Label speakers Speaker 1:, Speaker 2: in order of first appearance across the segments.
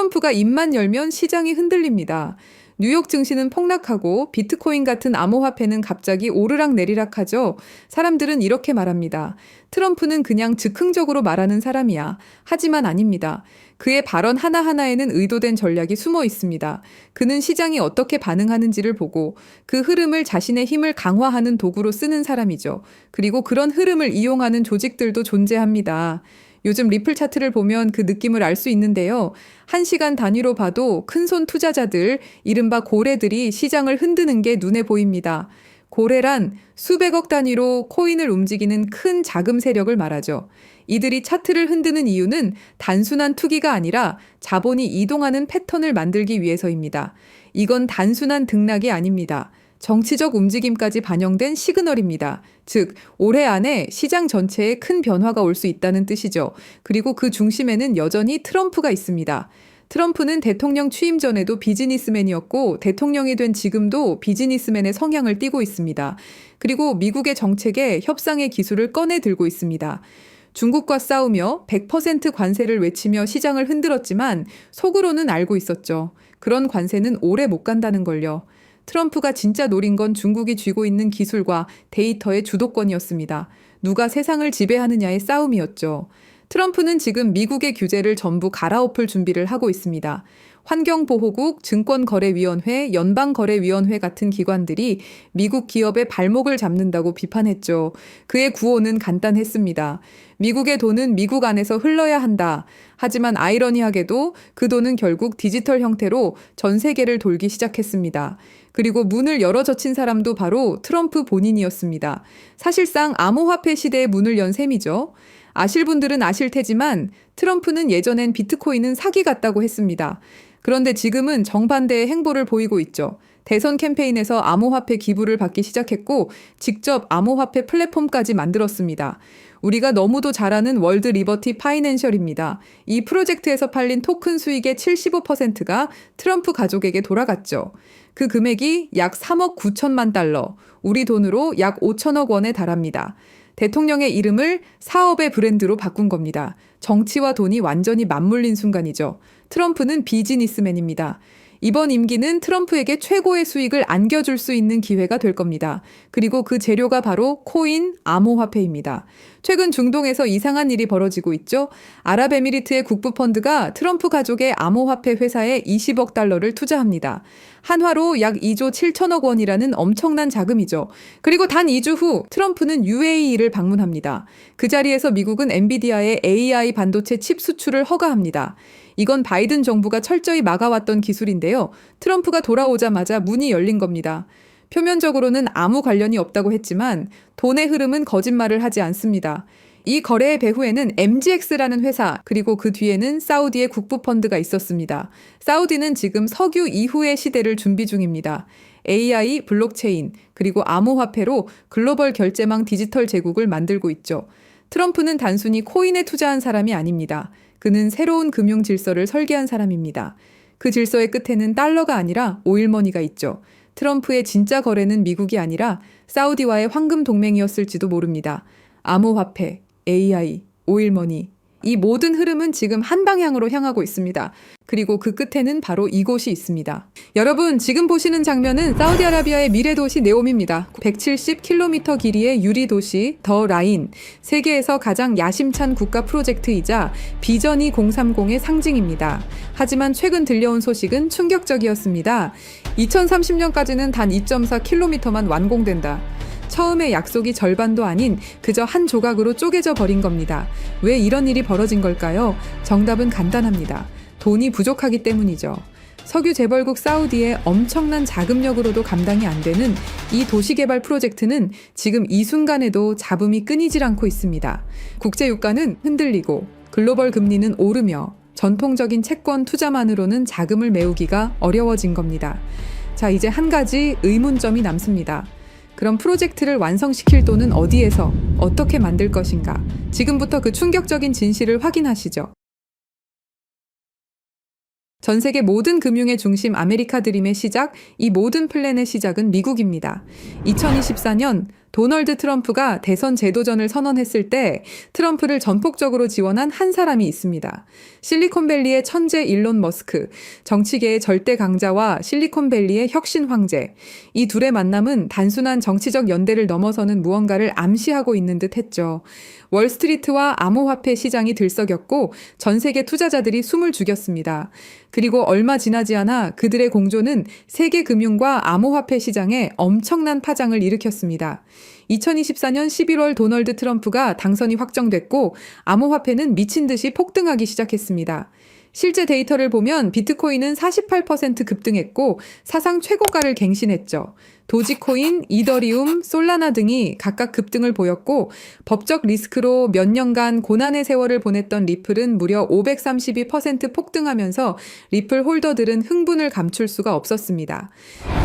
Speaker 1: 트럼프가 입만 열면 시장이 흔들립니다. 뉴욕 증시는 폭락하고 비트코인 같은 암호화폐는 갑자기 오르락 내리락 하죠. 사람들은 이렇게 말합니다. 트럼프는 그냥 즉흥적으로 말하는 사람이야. 하지만 아닙니다. 그의 발언 하나하나에는 의도된 전략이 숨어 있습니다. 그는 시장이 어떻게 반응하는지를 보고 그 흐름을 자신의 힘을 강화하는 도구로 쓰는 사람이죠. 그리고 그런 흐름을 이용하는 조직들도 존재합니다. 요즘 리플 차트를 보면 그 느낌을 알 수 있는데요. 한 시간 단위로 봐도 큰손 투자자들, 이른바 고래들이 시장을 흔드는 게 눈에 보입니다. 고래란 수백억 단위로 코인을 움직이는 큰 자금 세력을 말하죠. 이들이 차트를 흔드는 이유는 단순한 투기가 아니라 자본이 이동하는 패턴을 만들기 위해서입니다. 이건 단순한 등락이 아닙니다. 정치적 움직임까지 반영된 시그널입니다. 즉, 올해 안에 시장 전체에 큰 변화가 올 수 있다는 뜻이죠. 그리고 그 중심에는 여전히 트럼프가 있습니다. 트럼프는 대통령 취임 전에도 비즈니스맨이었고 대통령이 된 지금도 비즈니스맨의 성향을 띠고 있습니다. 그리고 미국의 정책에 협상의 기술을 꺼내 들고 있습니다. 중국과 싸우며 100% 관세를 외치며 시장을 흔들었지만 속으로는 알고 있었죠. 그런 관세는 오래 못 간다는 걸요. 트럼프가 진짜 노린 건 중국이 쥐고 있는 기술과 데이터의 주도권이었습니다. 누가 세상을 지배하느냐의 싸움이었죠. 트럼프는 지금 미국의 규제를 전부 갈아엎을 준비를 하고 있습니다. 환경보호국, 증권거래위원회, 연방거래위원회 같은 기관들이 미국 기업의 발목을 잡는다고 비판했죠. 그의 구호는 간단했습니다. 미국의 돈은 미국 안에서 흘러야 한다. 하지만 아이러니하게도 그 돈은 결국 디지털 형태로 전 세계를 돌기 시작했습니다. 그리고 문을 열어 젖힌 사람도 바로 트럼프 본인이었습니다. 사실상 암호화폐 시대의 문을 연 셈이죠. 아실 분들은 아실 테지만 트럼프는 예전엔 비트코인은 사기 같다고 했습니다. 그런데 지금은 정반대의 행보를 보이고 있죠. 대선 캠페인에서 암호화폐 기부를 받기 시작했고 직접 암호화폐 플랫폼까지 만들었습니다. 우리가 너무도 잘 아는 월드 리버티 파이낸셜입니다. 이 프로젝트에서 팔린 토큰 수익의 75%가 트럼프 가족에게 돌아갔죠. 그 금액이 약 3억 9천만 달러, 우리 돈으로 약 5천억 원에 달합니다. 대통령의 이름을 사업의 브랜드로 바꾼 겁니다. 정치와 돈이 완전히 맞물린 순간이죠. 트럼프는 비즈니스맨입니다. 이번 임기는 트럼프에게 최고의 수익을 안겨줄 수 있는 기회가 될 겁니다. 그리고 그 재료가 바로 코인, 암호화폐입니다. 최근 중동에서 이상한 일이 벌어지고 있죠. 아랍에미리트의 국부 펀드가 트럼프 가족의 암호화폐 회사에 20억 달러를 투자합니다. 한화로 약 2조 7천억 원이라는 엄청난 자금이죠. 그리고 단 2주 후 트럼프는 UAE를 방문합니다. 그 자리에서 미국은 엔비디아의 AI 반도체 칩 수출을 허가합니다. 이건 바이든 정부가 철저히 막아왔던 기술인데요. 트럼프가 돌아오자마자 문이 열린 겁니다. 표면적으로는 아무 관련이 없다고 했지만 돈의 흐름은 거짓말을 하지 않습니다. 이 거래의 배후에는 MGX라는 회사, 그리고 그 뒤에는 사우디의 국부 펀드가 있었습니다. 사우디는 지금 석유 이후의 시대를 준비 중입니다. AI, 블록체인, 그리고 암호화폐로 글로벌 결제망 디지털 제국을 만들고 있죠. 트럼프는 단순히 코인에 투자한 사람이 아닙니다. 그는 새로운 금융 질서를 설계한 사람입니다. 그 질서의 끝에는 달러가 아니라 오일머니가 있죠. 트럼프의 진짜 거래는 미국이 아니라 사우디와의 황금 동맹이었을지도 모릅니다. 암호화폐, AI, 오일머니. 이 모든 흐름은 지금 한 방향으로 향하고 있습니다. 그리고 그 끝에는 바로 이곳이 있습니다. 여러분, 지금 보시는 장면은 사우디아라비아의 미래 도시 네옴입니다. 170km 길이의 유리 도시 더 라인. 세계에서 가장 야심찬 국가 프로젝트이자 비전 2030의 상징입니다. 하지만 최근 들려온 소식은 충격적이었습니다. 2030년까지는 단 2.4km만 완공된다. 처음에 약속이 절반도 아닌 그저 한 조각으로 쪼개져 버린 겁니다. 왜 이런 일이 벌어진 걸까요? 정답은 간단합니다. 돈이 부족하기 때문이죠. 석유 재벌국 사우디의 엄청난 자금력으로도 감당이 안 되는 이 도시개발 프로젝트는 지금 이 순간에도 잡음이 끊이질 않고 있습니다. 국제 유가는 흔들리고 글로벌 금리는 오르며 전통적인 채권 투자만으로는 자금을 메우기가 어려워진 겁니다. 자, 이제 한 가지 의문점이 남습니다. 그럼 프로젝트를 완성시킬 돈은 어디에서 어떻게 만들 것인가? 지금부터 그 충격적인 진실을 확인하시죠. 전 세계 모든 금융의 중심 아메리카 드림의 시작, 이 모든 플랜의 시작은 미국입니다. 2024년 도널드 트럼프가 대선 제도전을 선언했을 때 트럼프를 전폭적으로 지원한 한 사람이 있습니다. 실리콘밸리의 천재 일론 머스크, 정치계의 절대 강자와 실리콘밸리의 혁신 황제. 이 둘의 만남은 단순한 정치적 연대를 넘어서는 무언가를 암시하고 있는 듯 했죠. 월스트리트와 암호화폐 시장이 들썩였고 전 세계 투자자들이 숨을 죽였습니다. 그리고 얼마 지나지 않아 그들의 공조는 세계 금융과 암호화폐 시장에 엄청난 파장을 일으켰습니다. 2024년 11월 도널드 트럼프가 당선이 확정됐고 암호화폐는 미친 듯이 폭등하기 시작했습니다. 실제 데이터를 보면 비트코인은 48% 급등했고 사상 최고가를 갱신했죠. 도지코인, 이더리움, 솔라나 등이 각각 급등을 보였고 법적 리스크로 몇 년간 고난의 세월을 보냈던 리플은 무려 532% 폭등하면서 리플 홀더들은 흥분을 감출 수가 없었습니다.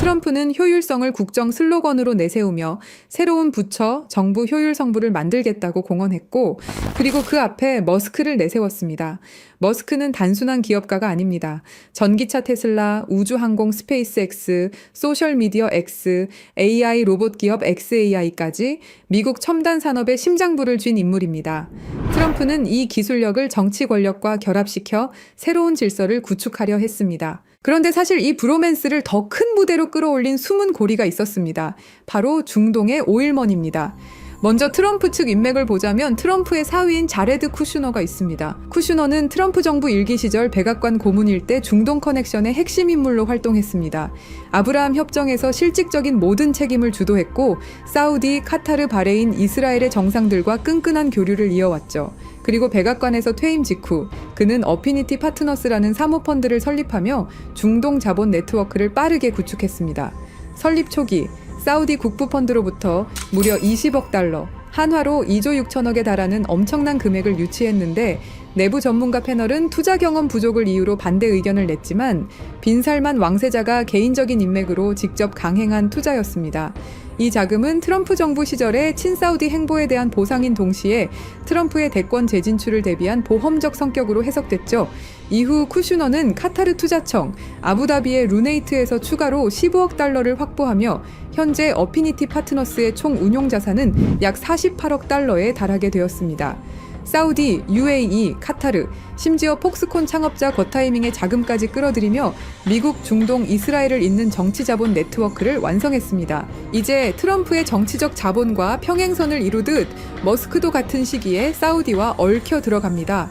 Speaker 1: 트럼프는 효율성을 국정 슬로건으로 내세우며 새로운 부처, 정부 효율 성부를 만들겠다고 공언했고 그리고 그 앞에 머스크를 내세웠습니다. 머스크는 단순한 기업가가 아닙니다. 전기차 테슬라, 우주항공 스페이스X, 소셜미디어 X, AI 로봇 기업 XAI까지 미국 첨단 산업의 심장부를 쥔 인물입니다. 트럼프는 이 기술력을 정치 권력과 결합시켜 새로운 질서를 구축하려 했습니다. 그런데 사실 이 브로맨스를 더 큰 무대로 끌어올린 숨은 고리가 있었습니다. 바로 중동의 오일먼입니다. 먼저 트럼프 측 인맥을 보자면 트럼프의 사위인 자레드 쿠슈너가 있습니다. 쿠슈너는 트럼프 정부 일기 시절 백악관 고문일 때 중동 커넥션의 핵심 인물로 활동했습니다. 아브라함 협정에서 실질적인 모든 책임을 주도했고 사우디, 카타르, 바레인, 이스라엘의 정상들과 끈끈한 교류를 이어왔죠. 그리고 백악관에서 퇴임 직후 그는 어피니티 파트너스라는 사모펀드를 설립하며 중동 자본 네트워크를 빠르게 구축했습니다. 설립 초기 사우디 국부 펀드로부터 무려 20억 달러, 한화로 2조 6천억에 달하는 엄청난 금액을 유치했는데 내부 전문가 패널은 투자 경험 부족을 이유로 반대 의견을 냈지만 빈살만 왕세자가 개인적인 인맥으로 직접 강행한 투자였습니다. 이 자금은 트럼프 정부 시절의 친사우디 행보에 대한 보상인 동시에 트럼프의 대권 재진출을 대비한 보험적 성격으로 해석됐죠. 이후 쿠슈너는 카타르 투자청, 아부다비의 루네이트에서 추가로 15억 달러를 확보하며 현재 어피니티 파트너스의 총 운용 자산은 약 48억 달러에 달하게 되었습니다. 사우디, UAE, 카타르, 심지어 폭스콘 창업자 거타이밍의 자금까지 끌어들이며 미국, 중동, 이스라엘을 잇는 정치 자본 네트워크를 완성했습니다. 이제 트럼프의 정치적 자본과 평행선을 이루듯 머스크도 같은 시기에 사우디와 얽혀 들어갑니다.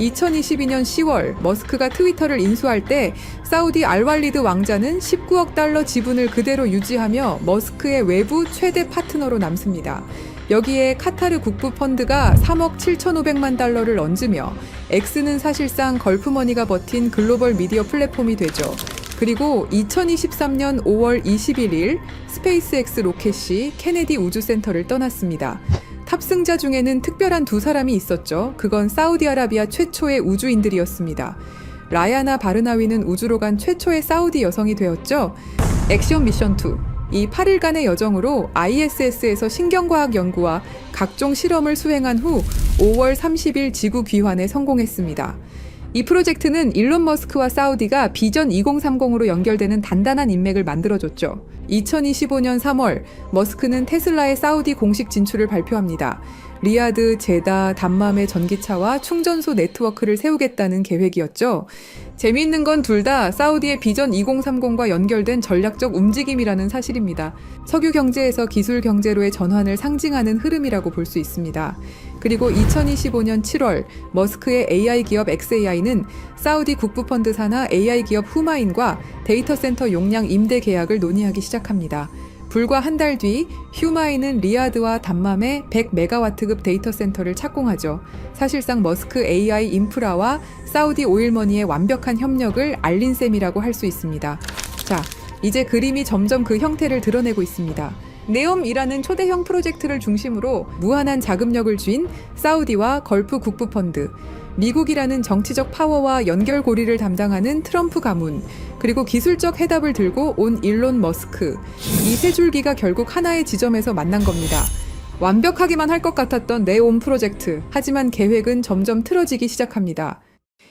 Speaker 1: 2022년 10월 머스크가 트위터를 인수할 때 사우디 알왈리드 왕자는 19억 달러 지분을 그대로 유지하며 머스크의 외부 최대 파트너로 남습니다. 여기에 카타르 국부 펀드가 3억 7,500만 달러를 얹으며 X는 사실상 걸프머니가 버틴 글로벌 미디어 플랫폼이 되죠. 그리고 2023년 5월 21일 스페이스X 로켓이 케네디 우주센터를 떠났습니다. 탑승자 중에는 특별한 두 사람이 있었죠. 그건 사우디아라비아 최초의 우주인들이었습니다. 라야나 바르나위는 우주로 간 최초의 사우디 여성이 되었죠. 액션 미션 2. 이 8일간의 여정으로 ISS에서 신경과학 연구와 각종 실험을 수행한 후 5월 30일 지구 귀환에 성공했습니다. 이 프로젝트는 일론 머스크와 사우디가 비전 2030으로 연결되는 단단한 인맥을 만들어줬죠. 2025년 3월, 머스크는 테슬라의 사우디 공식 진출을 발표합니다. 리야드, 제다, 담맘의 전기차와 충전소 네트워크를 세우겠다는 계획이었죠. 재미있는 건 둘 다 사우디의 비전 2030과 연결된 전략적 움직임이라는 사실입니다. 석유 경제에서 기술 경제로의 전환을 상징하는 흐름이라고 볼 수 있습니다. 그리고 2025년 7월 머스크의 AI 기업 XAI는 사우디 국부 펀드 산하 AI 기업 후마인과 데이터 센터 용량 임대 계약을 논의하기 시작합니다. 불과 한 달 뒤 휴마인은 리아드와 담맘에 100메가와트급 데이터 센터를 착공하죠. 사실상 머스크 AI 인프라와 사우디 오일머니의 완벽한 협력을 알린 셈이라고 할 수 있습니다. 자, 이제 그림이 점점 그 형태를 드러내고 있습니다. 네옴이라는 초대형 프로젝트를 중심으로 무한한 자금력을 쥔 사우디와 걸프 국부 펀드, 미국이라는 정치적 파워와 연결고리를 담당하는 트럼프 가문, 그리고 기술적 해답을 들고 온 일론 머스크. 이 세 줄기가 결국 하나의 지점에서 만난 겁니다. 완벽하기만 할 것 같았던 네옴 프로젝트. 하지만 계획은 점점 틀어지기 시작합니다.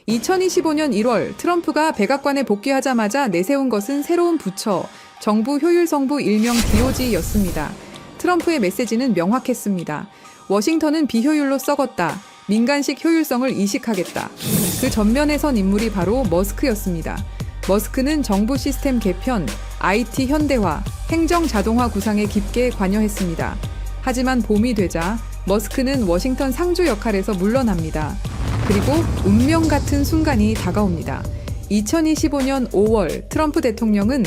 Speaker 1: 2025년 1월 트럼프가 백악관에 복귀하자마자 내세운 것은 새로운 부처, 정부 효율성부 일명 DOG였습니다. 트럼프의 메시지는 명확했습니다. 워싱턴은 비효율로 썩었다. 민간식 효율성을 이식하겠다. 그 전면에 선 인물이 바로 머스크였습니다. 머스크는 정부 시스템 개편, IT 현대화, 행정 자동화 구상에 깊게 관여했습니다. 하지만 봄이 되자 머스크는 워싱턴 상주 역할에서 물러납니다. 그리고 운명 같은 순간이 다가옵니다. 2025년 5월 트럼프 대통령은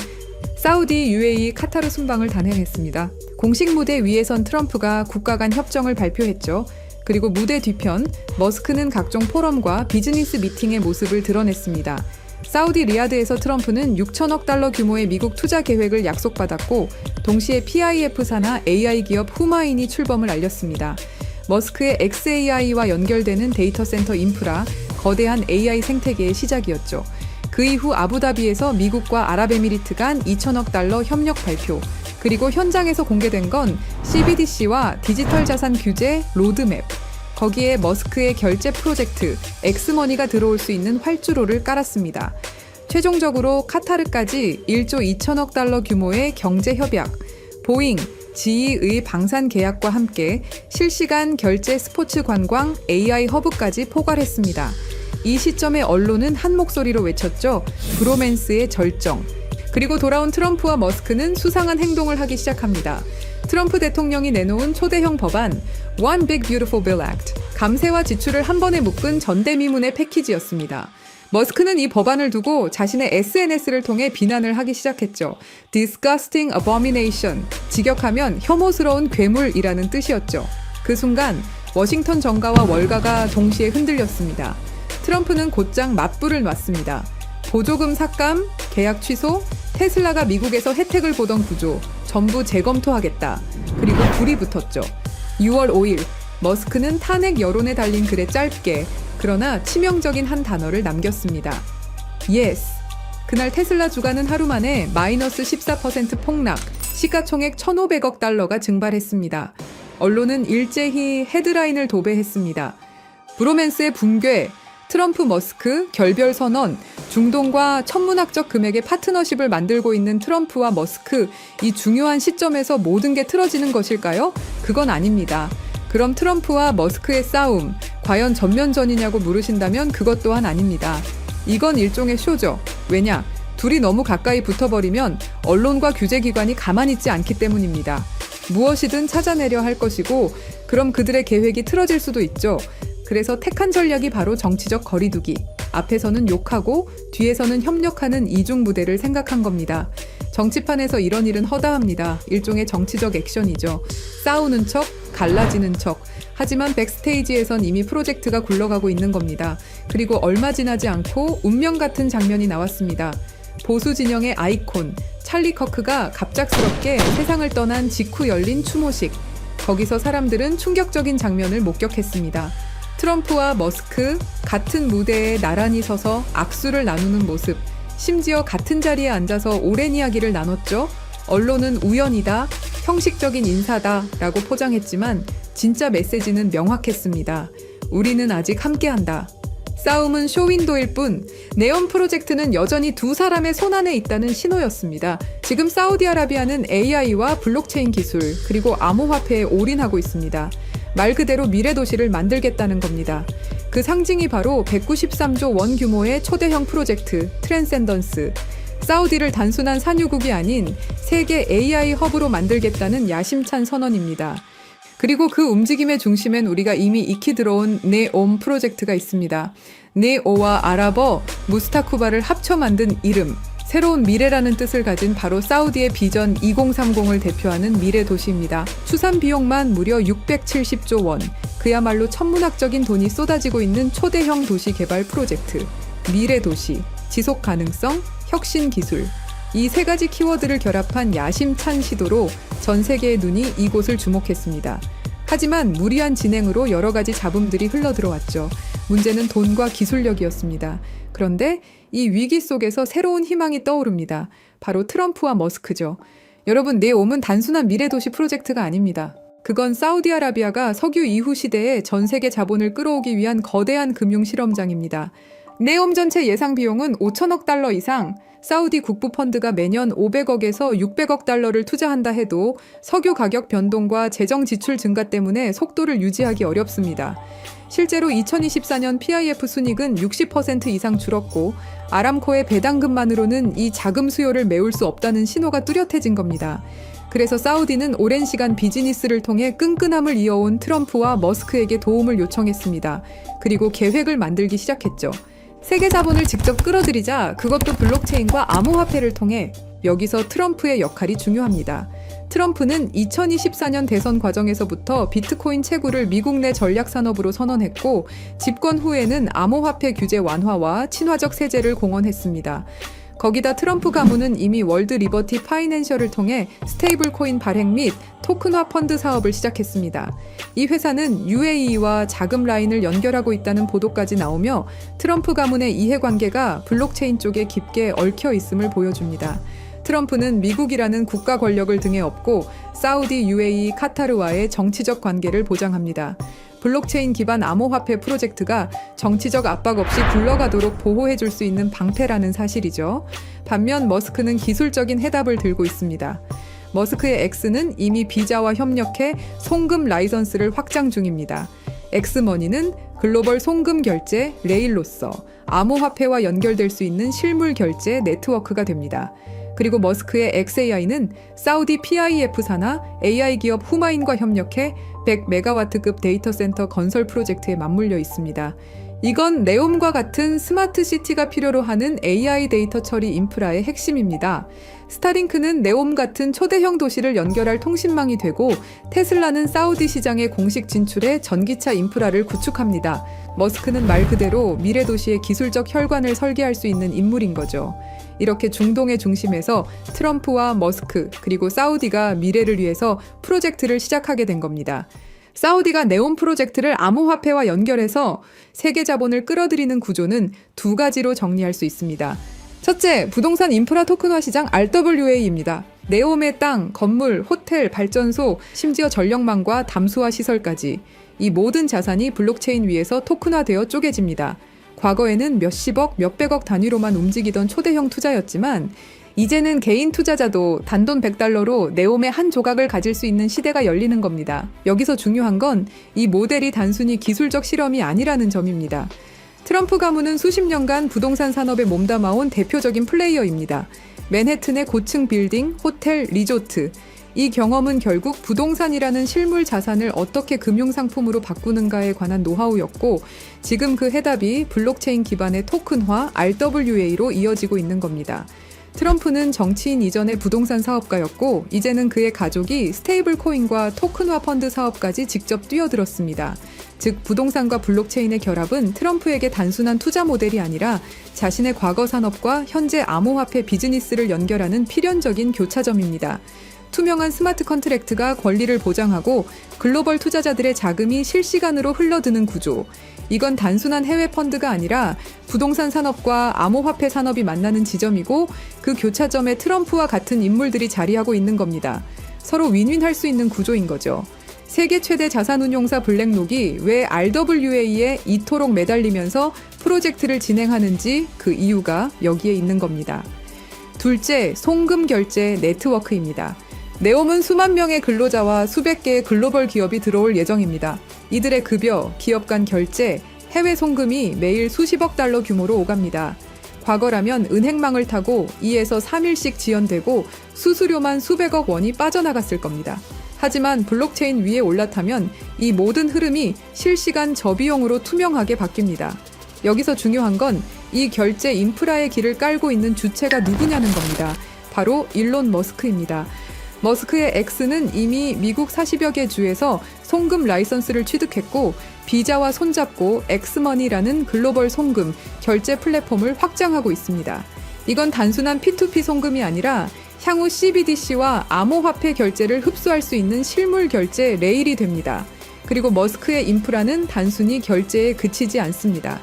Speaker 1: 사우디, UAE, 카타르 순방을 단행했습니다. 공식 무대 위에선 트럼프가 국가 간 협정을 발표했죠. 그리고 무대 뒤편 머스크는 각종 포럼과 비즈니스 미팅의 모습을 드러냈습니다. 사우디 리야드에서 트럼프는 6천억 달러 규모의 미국 투자 계획을 약속받았고 동시에 PIF 산하 AI 기업 후마인이 출범을 알렸습니다. 머스크의 XAI와 연결되는 데이터 센터 인프라, 거대한 AI 생태계의 시작이었죠. 그 이후 아부다비에서 미국과 아랍에미리트 간 2천억 달러 협력 발표, 그리고 현장에서 공개된 건 CBDC와 디지털 자산 규제 로드맵, 거기에 머스크의 결제 프로젝트 엑스머니가 들어올 수 있는 활주로를 깔았습니다. 최종적으로 카타르까지 1조 2천억 달러 규모의 경제 협약, 보잉, GE의 방산 계약과 함께 실시간 결제 스포츠 관광 AI 허브까지 포괄했습니다. 이 시점에 언론은 한 목소리로 외쳤죠. 브로맨스의 절정. 그리고 돌아온 트럼프와 머스크는 수상한 행동을 하기 시작합니다. 트럼프 대통령이 내놓은 초대형 법안 One Big Beautiful Bill Act 감세와 지출을 한 번에 묶은 전대미문의 패키지였습니다. 머스크는 이 법안을 두고 자신의 SNS를 통해 비난을 하기 시작했죠. Disgusting abomination. 직역하면 혐오스러운 괴물이라는 뜻이었죠. 그 순간 워싱턴 정가와 월가가 동시에 흔들렸습니다. 트럼프는 곧장 맞불을 놨습니다. 보조금 삭감, 계약 취소, 테슬라가 미국에서 혜택을 보던 구조 전부 재검토하겠다. 그리고 불이 붙었죠. 6월 5일 머스크는 탄핵 여론에 달린 글에 짧게 그러나 치명적인 한 단어를 남겼습니다. Yes. 그날 테슬라 주가는 하루 만에 마이너스 14% 폭락, 시가총액 1,500억 달러가 증발했습니다. 언론은 일제히 헤드라인을 도배했습니다. 브로맨스의 붕괴, 트럼프 머스크 결별 선언, 중동과 천문학적 금액의 파트너십을 만들고 있는 트럼프와 머스크 이 중요한 시점에서 모든 게 틀어지는 것일까요? 그건 아닙니다. 그럼 트럼프와 머스크의 싸움 과연 전면전이냐고 물으신다면 그것 또한 아닙니다. 이건 일종의 쇼죠. 왜냐? 둘이 너무 가까이 붙어버리면 언론과 규제기관이 가만히 있지 않기 때문입니다. 무엇이든 찾아내려 할 것이고, 그럼 그들의 계획이 틀어질 수도 있죠. 그래서 택한 전략이 바로 정치적 거리두기. 앞에서는 욕하고 뒤에서는 협력하는 이중 부대를 생각한 겁니다. 정치판에서 이런 일은 허다합니다. 일종의 정치적 액션이죠. 싸우는 척, 갈라지는 척. 하지만 백스테이지에선 이미 프로젝트가 굴러가고 있는 겁니다. 그리고 얼마 지나지 않고 운명 같은 장면이 나왔습니다. 보수 진영의 아이콘 찰리 커크가 갑작스럽게 세상을 떠난 직후 열린 추모식. 거기서 사람들은 충격적인 장면을 목격했습니다. 트럼프와 머스크 같은 무대에 나란히 서서 악수를 나누는 모습. 심지어 같은 자리에 앉아서 오랜 이야기를 나눴죠. 언론은 우연이다, 형식적인 인사다 라고 포장했지만 진짜 메시지는 명확했습니다. 우리는 아직 함께한다. 싸움은 쇼윈도일 뿐 네온 프로젝트는 여전히 두 사람의 손안에 있다는 신호였습니다. 지금 사우디아라비아는 AI와 블록체인 기술 그리고 암호화폐에 올인하고 있습니다. 말 그대로 미래 도시를 만들겠다는 겁니다. 그 상징이 바로 193조 원 규모의 초대형 프로젝트 트랜센던스. 사우디를 단순한 산유국이 아닌 세계 AI 허브로 만들겠다는 야심찬 선언입니다. 그리고 그 움직임의 중심엔 우리가 이미 익히 들어온 네옴 프로젝트가 있습니다. 네오와 아랍어 무스타쿠바를 합쳐 만든 이름. 새로운 미래라는 뜻을 가진 바로 사우디의 비전 2030을 대표하는 미래 도시입니다. 추산 비용만 무려 670조 원. 그야말로 천문학적인 돈이 쏟아지고 있는 초대형 도시 개발 프로젝트. 미래 도시, 지속 가능성, 혁신 기술. 이 세 가지 키워드를 결합한 야심찬 시도로 전 세계의 눈이 이곳을 주목했습니다. 하지만 무리한 진행으로 여러 가지 잡음들이 흘러 들어왔죠. 문제는 돈과 기술력이었습니다. 그런데 이 위기 속에서 새로운 희망이 떠오릅니다. 바로 트럼프와 머스크죠. 여러분, 네옴은 단순한 미래도시 프로젝트가 아닙니다. 그건 사우디아라비아가 석유 이후 시대에 전 세계 자본을 끌어오기 위한 거대한 금융 실험장입니다. 네옴 전체 예상 비용은 5천억 달러 이상, 사우디 국부 펀드가 매년 500억에서 600억 달러를 투자한다 해도 석유 가격 변동과 재정 지출 증가 때문에 속도를 유지하기 어렵습니다. 실제로 2024년 PIF 순익은 60% 이상 줄었고 아람코의 배당금만으로는 이 자금 수요를 메울 수 없다는 신호가 뚜렷해진 겁니다. 그래서 사우디는 오랜 시간 비즈니스를 통해 끈끈함을 이어온 트럼프와 머스크에게 도움을 요청했습니다. 그리고 계획을 만들기 시작했죠. 세계 자본을 직접 끌어들이자 그것도 블록체인과 암호화폐를 통해 여기서 트럼프의 역할이 중요합니다. 트럼프는 2024년 대선 과정에서부터 비트코인 채굴을 미국 내 전략 산업으로 선언했고 집권 후에는 암호화폐 규제 완화와 친화적 세제를 공언했습니다. 거기다 트럼프 가문은 이미 월드 리버티 파이낸셜을 통해 스테이블 코인 발행 및 토큰화 펀드 사업을 시작했습니다. 이 회사는 UAE와 자금 라인을 연결하고 있다는 보도까지 나오며 트럼프 가문의 이해관계가 블록체인 쪽에 깊게 얽혀 있음을 보여줍니다. 트럼프는 미국이라는 국가 권력을 등에 업고 사우디, UAE, 카타르와의 정치적 관계를 보장합니다. 블록체인 기반 암호화폐 프로젝트가 정치적 압박 없이 굴러가도록 보호해 줄 수 있는 방패라는 사실이죠. 반면 머스크는 기술적인 해답을 들고 있습니다. 머스크의 X는 이미 비자와 협력해 송금 라이선스를 확장 중입니다. 엑스머니는 글로벌 송금 결제 레일로서 암호화폐와 연결될 수 있는 실물 결제 네트워크가 됩니다. 그리고 머스크의 XAI는 사우디 PIF사나 AI 기업 후마인과 협력해 100메가와트급 데이터 센터 건설 프로젝트에 맞물려 있습니다. 이건 네옴과 같은 스마트 시티가 필요로 하는 AI 데이터 처리 인프라의 핵심입니다. 스타링크는 네옴 같은 초대형 도시를 연결할 통신망이 되고 테슬라는 사우디 시장의 공식 진출에 전기차 인프라를 구축합니다. 머스크는 말 그대로 미래 도시의 기술적 혈관을 설계할 수 있는 인물인 거죠. 이렇게 중동의 중심에서 트럼프와 머스크 그리고 사우디가 미래를 위해서 프로젝트를 시작하게 된 겁니다. 사우디가 네온 프로젝트를 암호화폐와 연결해서 세계 자본을 끌어들이는 구조는 두 가지로 정리할 수 있습니다. 첫째, 부동산 인프라 토큰화 시장 RWA입니다. 네옴의 땅, 건물, 호텔, 발전소, 심지어 전력망과 담수화 시설까지 이 모든 자산이 블록체인 위에서 토큰화되어 쪼개집니다. 과거에는 몇십억, 몇백억 단위로만 움직이던 초대형 투자였지만 이제는 개인 투자자도 단돈 100달러로 네옴의 한 조각을 가질 수 있는 시대가 열리는 겁니다. 여기서 중요한 건 이 모델이 단순히 기술적 실험이 아니라는 점입니다. 트럼프 가문은 수십 년간 부동산 산업에 몸담아온 대표적인 플레이어입니다. 맨해튼의 고층 빌딩, 호텔, 리조트. 이 경험은 결국 부동산이라는 실물 자산을 어떻게 금융상품으로 바꾸는가에 관한 노하우였고, 지금 그 해답이 블록체인 기반의 토큰화 RWA로 이어지고 있는 겁니다. 트럼프는 정치인 이전의 부동산 사업가였고 이제는 그의 가족이 스테이블 코인과 토큰화 펀드 사업까지 직접 뛰어들었습니다. 즉 부동산과 블록체인의 결합은 트럼프에게 단순한 투자 모델이 아니라 자신의 과거 산업과 현재 암호화폐 비즈니스를 연결하는 필연적인 교차점입니다. 투명한 스마트 컨트랙트가 권리를 보장하고 글로벌 투자자들의 자금이 실시간으로 흘러드는 구조. 이건 단순한 해외 펀드가 아니라 부동산 산업과 암호화폐 산업이 만나는 지점이고 그 교차점에 트럼프와 같은 인물들이 자리하고 있는 겁니다. 서로 윈윈할 수 있는 구조인 거죠. 세계 최대 자산운용사 블랙록이 왜 RWA에 이토록 매달리면서 프로젝트를 진행하는지 그 이유가 여기에 있는 겁니다. 둘째, 송금 결제 네트워크입니다. 네옴은 수만 명의 근로자와 수백 개의 글로벌 기업이 들어올 예정입니다. 이들의 급여, 기업 간 결제, 해외 송금이 매일 수십억 달러 규모로 오갑니다. 과거라면 은행망을 타고 2에서 3일씩 지연되고 수수료만 수백억 원이 빠져나갔을 겁니다. 하지만 블록체인 위에 올라타면 이 모든 흐름이 실시간 저비용으로 투명하게 바뀝니다. 여기서 중요한 건 이 결제 인프라의 길을 깔고 있는 주체가 누구냐는 겁니다. 바로 일론 머스크입니다. 머스크의 X는 이미 미국 40여 개 주에서 송금 라이선스를 취득했고 비자와 손잡고 엑스머니라는 글로벌 송금 결제 플랫폼을 확장하고 있습니다. 이건 단순한 P2P 송금이 아니라 향후 CBDC와 암호화폐 결제를 흡수할 수 있는 실물 결제 레일이 됩니다. 그리고 머스크의 인프라는 단순히 결제에 그치지 않습니다.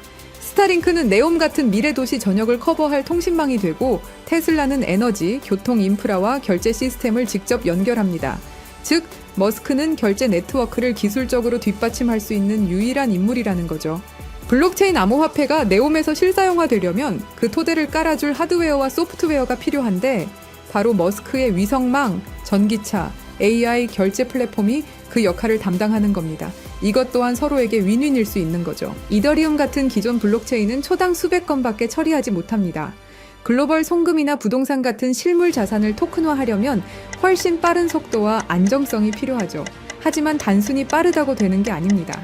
Speaker 1: 스타링크는 네옴 같은 미래 도시 전역을 커버할 통신망이 되고 테슬라는 에너지, 교통 인프라와 결제 시스템을 직접 연결합니다. 즉, 머스크는 결제 네트워크를 기술적으로 뒷받침할 수 있는 유일한 인물이라는 거죠. 블록체인 암호화폐가 네옴에서 실사용화되려면 그 토대를 깔아줄 하드웨어와 소프트웨어가 필요한데 바로 머스크의 위성망, 전기차, AI 결제 플랫폼이 그 역할을 담당하는 겁니다. 이것 또한 서로에게 윈윈일 수 있는 거죠. 이더리움 같은 기존 블록체인은 초당 수백 건밖에 처리하지 못합니다. 글로벌 송금이나 부동산 같은 실물 자산을 토큰화하려면 훨씬 빠른 속도와 안정성이 필요하죠. 하지만 단순히 빠르다고 되는 게 아닙니다.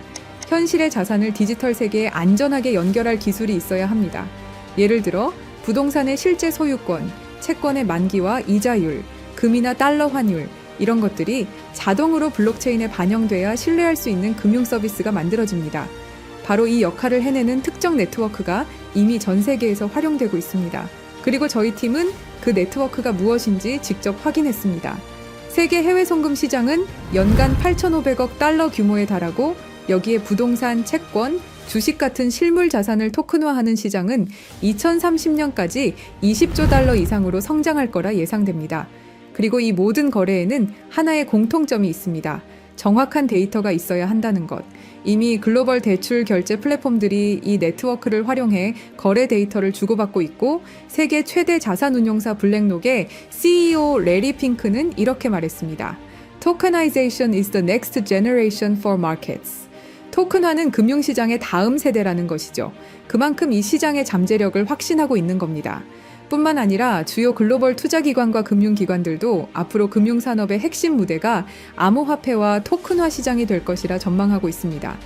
Speaker 1: 현실의 자산을 디지털 세계에 안전하게 연결할 기술이 있어야 합니다. 예를 들어 부동산의 실제 소유권, 채권의 만기와 이자율, 금이나 달러 환율 이런 것들이 자동으로 블록체인에 반영돼야 신뢰할 수 있는 금융 서비스가 만들어집니다. 바로 이 역할을 해내는 특정 네트워크가 이미 전 세계에서 활용되고 있습니다. 그리고 저희 팀은 그 네트워크가 무엇인지 직접 확인했습니다. 세계 해외 송금 시장은 연간 8,500억 달러 규모에 달하고 여기에 부동산, 채권, 주식 같은 실물 자산을 토큰화하는 시장은 2030년까지 20조 달러 이상으로 성장할 거라 예상됩니다. 그리고 이 모든 거래에는 하나의 공통점이 있습니다. 정확한 데이터가 있어야 한다는 것. 이미 글로벌 대출 결제 플랫폼들이 이 네트워크를 활용해 거래 데이터를 주고받고 있고 세계 최대 자산 운용사 블랙록의 CEO 레리 핑크는 이렇게 말했습니다. Tokenization is the next generation for markets. 토큰화는 금융시장의 다음 세대라는 것이죠. 그만큼 이 시장의 잠재력을 확신하고 있는 겁니다. 뿐만 아니라 주요 글로벌 투자기관과 금융기관들도 앞으로 금융산업의 핵심 무대가 암호화폐와 토큰화 시장이 될 것이라 전망하고 있습니다.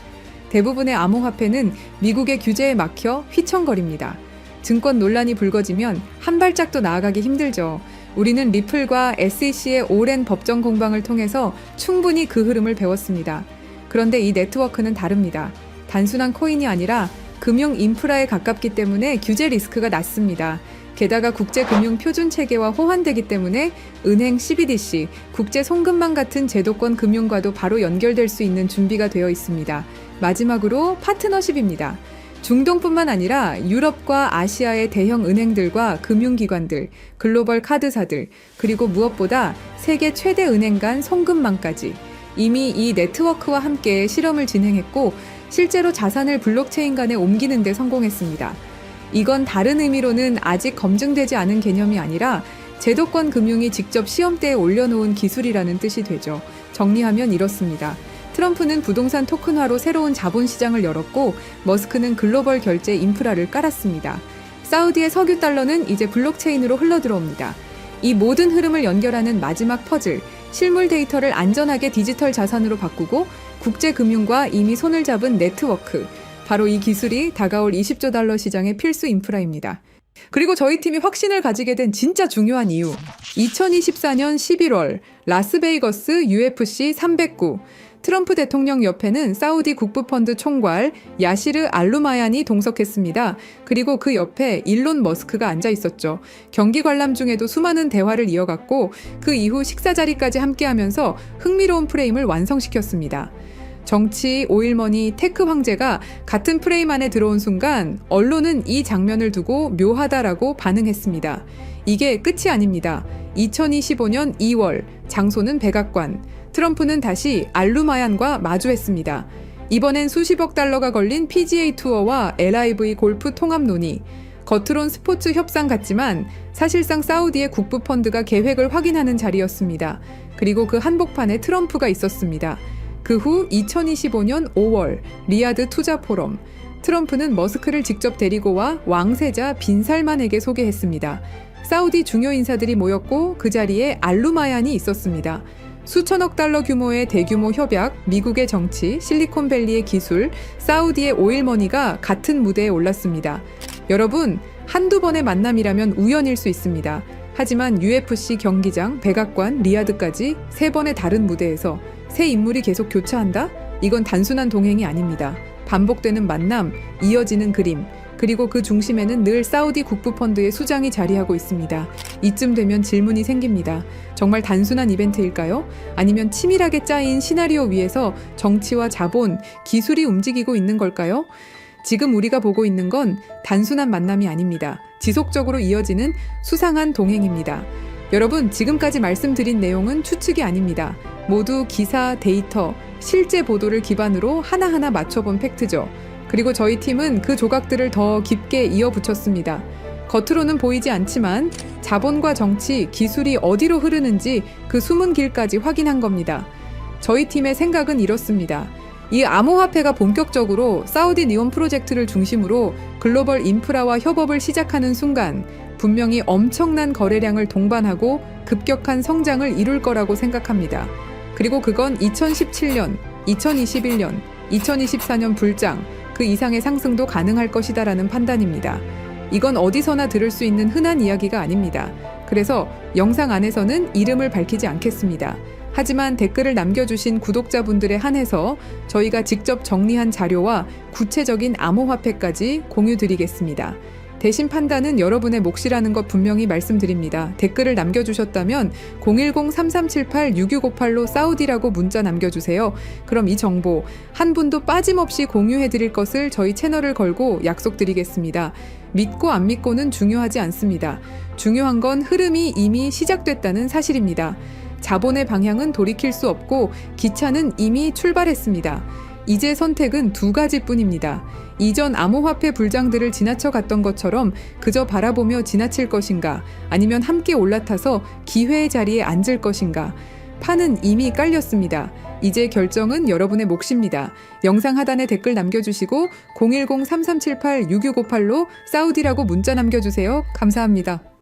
Speaker 1: 대부분의 암호화폐는 미국의 규제에 막혀 휘청거립니다. 증권 논란이 불거지면 한 발짝도 나아가기 힘들죠. 우리는 리플과 SEC의 오랜 법정 공방을 통해서 충분히 그 흐름을 배웠습니다. 그런데 이 네트워크는 다릅니다. 단순한 코인이 아니라 금융 인프라에 가깝기 때문에 규제 리스크가 낮습니다. 게다가 국제금융 표준 체계와 호환되기 때문에 은행 CBDC, 국제 송금망 같은 제도권 금융과도 바로 연결될 수 있는 준비가 되어 있습니다. 마지막으로 파트너십입니다. 중동뿐만 아니라 유럽과 아시아의 대형 은행들과 금융기관들, 글로벌 카드사들, 그리고 무엇보다 세계 최대 은행 간 송금망까지 이미 이 네트워크와 함께 실험을 진행했고 실제로 자산을 블록체인 간에 옮기는 데 성공했습니다. 이건 다른 의미로는 아직 검증되지 않은 개념이 아니라 제도권 금융이 직접 시험대에 올려놓은 기술이라는 뜻이 되죠. 정리하면 이렇습니다. 트럼프는 부동산 토큰화로 새로운 자본 시장을 열었고 머스크는 글로벌 결제 인프라를 깔았습니다. 사우디의 석유 달러는 이제 블록체인으로 흘러들어옵니다. 이 모든 흐름을 연결하는 마지막 퍼즐, 실물 데이터를 안전하게 디지털 자산으로 바꾸고 국제 금융과 이미 손을 잡은 네트워크, 바로 이 기술이 다가올 20조 달러 시장의 필수 인프라입니다. 그리고 저희 팀이 확신을 가지게 된 진짜 중요한 이유. 2024년 11월 라스베이거스 UFC 309 트럼프 대통령 옆에는 사우디 국부펀드 총괄 야시르 알루마얀이 동석했습니다. 그리고 그 옆에 일론 머스크가 앉아 있었죠. 경기 관람 중에도 수많은 대화를 이어갔고 그 이후 식사 자리까지 함께하면서 흥미로운 프레임을 완성시켰습니다. 정치, 오일머니, 테크 황제가 같은 프레임 안에 들어온 순간 언론은 이 장면을 두고 묘하다라고 반응했습니다. 이게 끝이 아닙니다. 2025년 2월 장소는 백악관. 트럼프는 다시 알루마얀과 마주했습니다. 이번엔 수십억 달러가 걸린 PGA 투어와 LIV 골프 통합 논의. 겉으론 스포츠 협상 같지만 사실상 사우디의 국부 펀드가 계획을 확인하는 자리였습니다. 그리고 그 한복판에 트럼프가 있었습니다. 그 후 2025년 5월 리아드 투자 포럼 트럼프는 머스크를 직접 데리고 와 왕세자 빈살만에게 소개했습니다. 사우디 중요 인사들이 모였고 그 자리에 알루마얀이 있었습니다. 수천억 달러 규모의 대규모 협약, 미국의 정치, 실리콘밸리의 기술, 사우디의 오일머니가 같은 무대에 올랐습니다. 여러분, 한두 번의 만남이라면 우연일 수 있습니다. 하지만 UFC 경기장, 백악관, 리아드까지 세 번의 다른 무대에서 새 인물이 계속 교차한다? 이건 단순한 동행이 아닙니다. 반복되는 만남, 이어지는 그림, 그리고 그 중심에는 늘 사우디 국부펀드의 수장이 자리하고 있습니다. 이쯤 되면 질문이 생깁니다. 정말 단순한 이벤트일까요? 아니면 치밀하게 짜인 시나리오 위에서 정치와 자본, 기술이 움직이고 있는 걸까요? 지금 우리가 보고 있는 건 단순한 만남이 아닙니다. 지속적으로 이어지는 수상한 동행입니다. 여러분, 지금까지 말씀드린 내용은 추측이 아닙니다. 모두 기사, 데이터, 실제 보도를 기반으로 하나하나 맞춰본 팩트죠. 그리고 저희 팀은 그 조각들을 더 깊게 이어붙였습니다. 겉으로는 보이지 않지만 자본과 정치, 기술이 어디로 흐르는지 그 숨은 길까지 확인한 겁니다. 저희 팀의 생각은 이렇습니다. 이 암호화폐가 본격적으로 사우디 니온 프로젝트를 중심으로 글로벌 인프라와 협업을 시작하는 순간 분명히 엄청난 거래량을 동반하고 급격한 성장을 이룰 거라고 생각합니다. 그리고 그건 2017년, 2021년, 2024년 불장, 그 이상의 상승도 가능할 것이다라는 판단입니다. 이건 어디서나 들을 수 있는 흔한 이야기가 아닙니다. 그래서 영상 안에서는 이름을 밝히지 않겠습니다. 하지만 댓글을 남겨주신 구독자분들에 한해서 저희가 직접 정리한 자료와 구체적인 암호화폐까지 공유드리겠습니다. 대신 판단은 여러분의 몫이라는 것 분명히 말씀드립니다. 댓글을 남겨주셨다면 010-3378-6658로 사우디라고 문자 남겨주세요. 그럼 이 정보 한 분도 빠짐없이 공유해드릴 것을 저희 채널을 걸고 약속드리겠습니다. 믿고 안 믿고는 중요하지 않습니다. 중요한 건 흐름이 이미 시작됐다는 사실입니다. 자본의 방향은 돌이킬 수 없고 기차는 이미 출발했습니다. 이제 선택은 두 가지뿐입니다. 이전 암호화폐 불장들을 지나쳐 갔던 것처럼 그저 바라보며 지나칠 것인가, 아니면 함께 올라타서 기회의 자리에 앉을 것인가. 판은 이미 깔렸습니다. 이제 결정은 여러분의 몫입니다. 영상 하단에 댓글 남겨주시고 010-3378-6658로 사우디라고 문자 남겨주세요. 감사합니다.